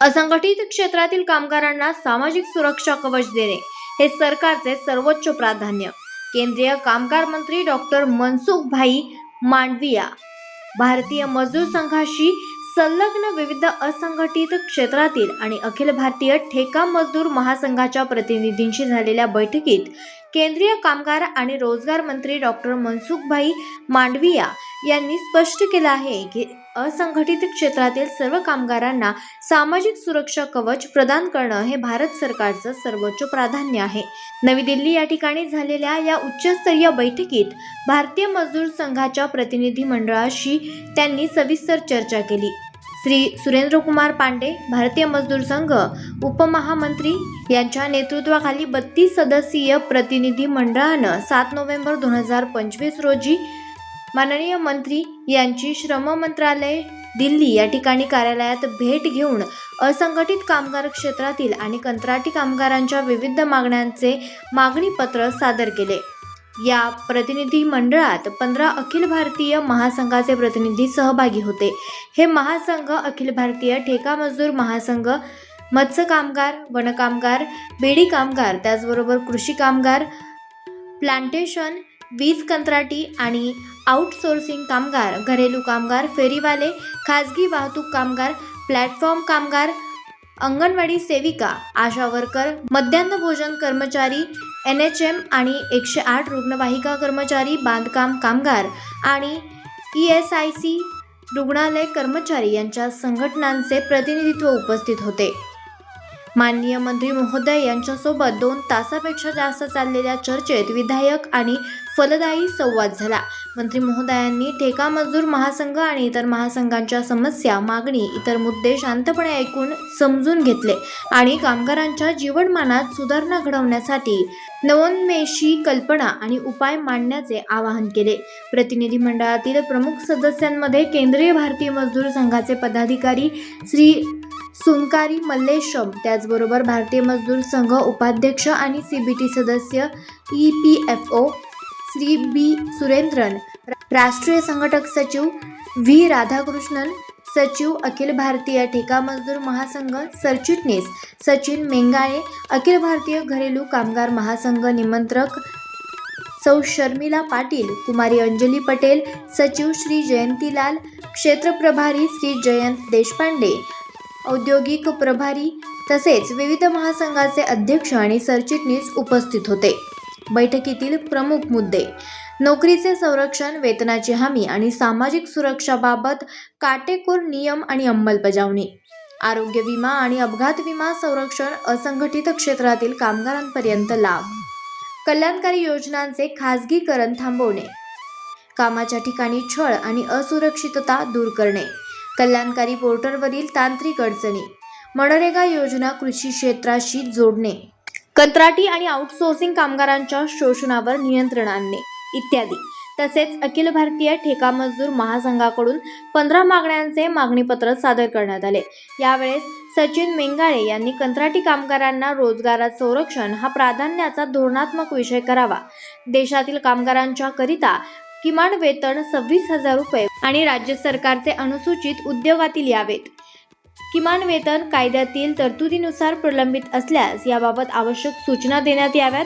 असंघटित क्षेत्रातील कामगारांना सामाजिक सुरक्षा कवच देणे हे सरकारचे सर्वोच्च प्राधान्य. केंद्रीय कामगार मंत्री डॉक्टर मनसुख भाई मांडविया भारतीय मजदूर संघाशी संलग्न विविध असंघटित क्षेत्रातील आणि अखिल भारतीय ठेका मजदूर महासंघाच्या प्रतिनिधींशी झालेल्या बैठकीत केंद्रीय कामगार आणि रोजगार मंत्री डॉक्टर मनसुखभाई मांडविया यांनी स्पष्ट केलं आहे की असंघटित क्षेत्रातील सर्व कामगारांना सामाजिक सुरक्षा कवच प्रदान करणं हे भारत सरकारचं सर्वोच्च प्राधान्य आहे. नवी दिल्ली या ठिकाणी झालेल्या या उच्चस्तरीय बैठकीत भारतीय मजदूर संघाच्या प्रतिनिधी मंडळाशी त्यांनी सविस्तर चर्चा केली. श्री सुरेंद्रकुमार पांडे भारतीय मजदूर संघ उपमहामंत्री यांच्या नेतृत्वाखाली बत्तीस सदस्यीय प्रतिनिधी मंडळानं सात नोव्हेंबर दोन हजार पंचवीस रोजी माननीय मंत्री यांची श्रम मंत्रालय दिल्ली या ठिकाणी कार्यालयात भेट घेऊन असंघटित कामगार क्षेत्रातील आणि कंत्राटी कामगारांच्या विविध मागण्यांचे मागणीपत्र सादर केले. या प्रतिनिधी मंडळात पंधरा अखिल भारतीय महासंघाचे प्रतिनिधी सहभागी होते. हे महासंघ अखिल भारतीय ठेका मजदूर महासंघ मत्स्य कामगार वनकामगार बेडी कामगार त्याचबरोबर कृषी कामगार प्लांटेशन वीज कंत्राटी आणि आउटसोर्सिंग कामगार घरेलू कामगार फेरीवाले खाजगी वाहतूक कामगार प्लॅटफॉर्म कामगार अंगणवाडी सेविका आशा वर्कर मध्यान्ह भोजन कर्मचारी एन एच एम आणि एकशे आठ रुग्णवाहिका कर्मचारी बांधकाम कामगार आणि ई एस आय सी रुग्णालय कर्मचारी यांच्या संघटनांचे प्रतिनिधित्व उपस्थित होते. माननीय मंत्री महोदय यांच्यासोबत दोन तासापेक्षा जास्त चाललेल्या चर्चेत विधायक आणि फलदायी संवाद झाला. मंत्री महोदयांनी ठेका मजदूर महासंघ आणि इतर महासंघांच्या समस्या मागणी इतर मुद्दे शांतपणे ऐकून समजून घेतले आणि कामगारांच्या जीवनमानात सुधारणा घडवण्यासाठी नवोन्मेषी कल्पना आणि उपाय मांडण्याचे आवाहन केले. प्रतिनिधी मंडळातील प्रमुख सदस्यांमध्ये केंद्रीय भारतीय मजदूर संघाचे पदाधिकारी श्री सुनकारी मल्लेशम त्याचबरोबर भारतीय मजदूर संघ उपाध्यक्ष आणि सी बी टी सदस्य E P F O Shri B. Surendran राष्ट्रीय संघटक सचिव व्ही. राधाकृष्णन सचिव अखिल भारतीय ठेका मजदूर महासंघ सरचिटणीस सचिन मेंगाळे अखिल भारतीय घरेलू कामगार महासंघ निमंत्रक सौ. शर्मिला पाटील कुमारी अंजली पटेल सचिव श्री जयंतीलाल क्षेत्र प्रभारी श्री जयंत देशपांडे औद्योगिक प्रभारी तसेच विविध महासंघाचे अध्यक्ष आणि सरचिटणीस उपस्थित होते. बैठकीतील प्रमुख मुद्दे. नोकरीचे संरक्षण वेतनाची हमी आणि सामाजिक सुरक्षाबाबत काटेकोर नियम आणि अंमलबजावणी. आरोग्य विमा आणि अपघात विमा संरक्षण असंघटित क्षेत्रातील कामगारांपर्यंत लाभ. कल्याणकारी योजनांचे खाजगीकरण थांबवणे. कामाच्या ठिकाणी छळ आणि असुरक्षितता दूर करणे. कल्याणकारी पोर्टलवरील तांत्रिक अडचणी. मनरेगा योजना कृषी क्षेत्राशी जोडणे. कंत्राटी आणि आउटसोर्सिंग कामगारांच्या शोषणावर नियंत्रण आणणे इत्यादी. तसेच अखिल भारतीय ठेका मजदूर महासंघाकडून पंधरा मागण्यांचे मागणीपत्र सादर करण्यात आले. यावेळेस सचिन मेंगाळे यांनी कंत्राटी कामगारांना रोजगारात संरक्षण हा प्राधान्याचा धोरणात्मक विषय करावा. देशातील कामगारांच्या करिता किमान वेतन सव्वीस हजार रुपये आणि राज्य सरकारचे अनुसूचित उद्योगातील यावेत. किमान वेतन कायद्यातील तरतुदीनुसार प्रलंबित असल्यास याबाबत आवश्यक सूचना देण्यात याव्यात.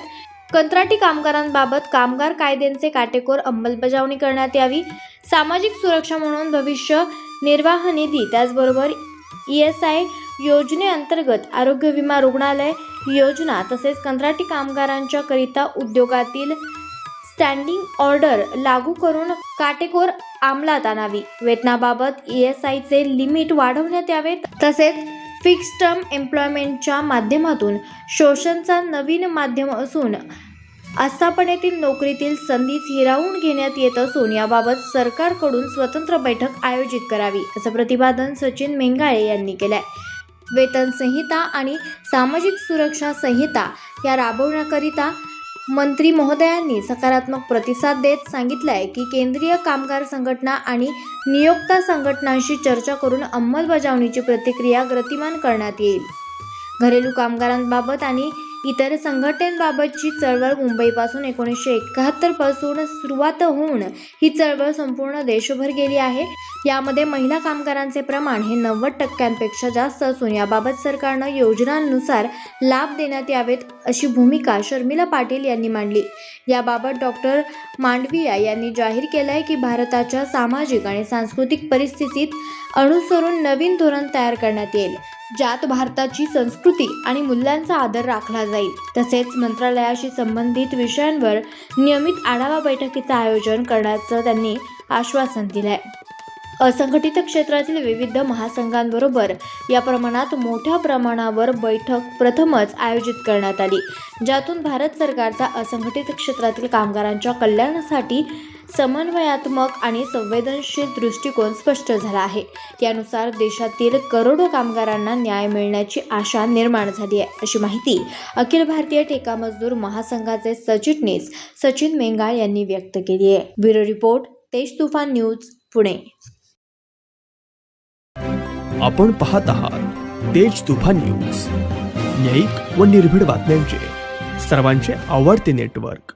कंत्राटी कामगारांबाबत कामगार कायद्यांचे काटेकोर अंमलबजावणी करण्यात यावी. सामाजिक सुरक्षा म्हणून भविष्य निर्वाह निधी त्याचबरोबर ई एस आय योजनेअंतर्गत आरोग्य विमा रुग्णालय योजना तसेच कंत्राटी कामगारांच्या करिता उद्योगातील स्टँडिंग ऑर्डर लागू करून काटेकोर अंमलात आणावी. वेतनाबाबत ई एस आयचे लिमिट वाढवण्यात यावे तसेच फिक्स टर्म एम्प्लॉयमेंटच्या माध्यमातून शोषणचा नवीन माध्यम असून आस्थापनेतील नोकरीतील संधीच हिरावून घेण्यात येत असून याबाबत सरकारकडून स्वतंत्र बैठक आयोजित करावी असं प्रतिपादन सचिन मेंगाळे यांनी केलंय. वेतन संहिता आणि सामाजिक सुरक्षा संहिता या राबवण्याकरिता मंत्री महोदयांनी सकारात्मक प्रतिसाद देत सांगितलंय की केंद्रीय कामगार संघटना आणि नियोक्ता संघटनांशी चर्चा करून अंमलबजावणीची प्रतिक्रिया गतिमान करण्यात येईल. घरेलू कामगारांबाबत आणि इतर संघटनेबाबतची चळवळ मुंबईपासून एकोणीसशे एकाहत्तरपासून सुरुवात होऊन ही चळवळ संपूर्ण देशभर गेली आहे. यामध्ये महिला कामगारांचे प्रमाण हे नव्वद टक्क्यांपेक्षा जास्त असून याबाबत सरकारनं योजनांनुसार लाभ देण्यात यावेत अशी भूमिका शर्मिला पाटील यांनी मांडली. याबाबत डॉक्टर मांडविया यांनी जाहीर केलं आहे की भारताच्या सामाजिक आणि सांस्कृतिक परिस्थितीत अनुसरून नवीन धोरण तयार करण्यात येईल. ज्यात भारताची संस्कृती आणि मूल्यांचा आदर राखला जाईल. तसेच मंत्रालयाशी संबंधित विषयांवर नियमित आढावा बैठकीचं आयोजन करण्याचं त्यांनी आश्वासन दिलंय. असंघटित क्षेत्रातील विविध महासंघांबरोबर या प्रमाणात मोठ्या प्रमाणावर बैठक प्रथमच आयोजित करण्यात आली ज्यातून भारत सरकारचा असंघटित क्षेत्रातील कामगारांच्या कल्याणासाठी समन्वयात्मक आणि संवेदनशील दृष्टिकोन स्पष्ट झाला आहे. यानुसार देशातील करोडो कामगारांना न्याय मिळण्याची आशा निर्माण झाली आहे अशी माहिती अखिल भारतीय ठेका मजदूर महासंघाचे सचिटणीस सचिन मेंगाळ यांनी व्यक्त केली आहे. ब्युरो रिपोर्ट तेज तुफान न्यूज पुणे. आपण पाहत आहात तेज तुफान न्यूज. न्यायिक व निर्भीड बातम्यांचे सर्वांचे आवडते नेटवर्क.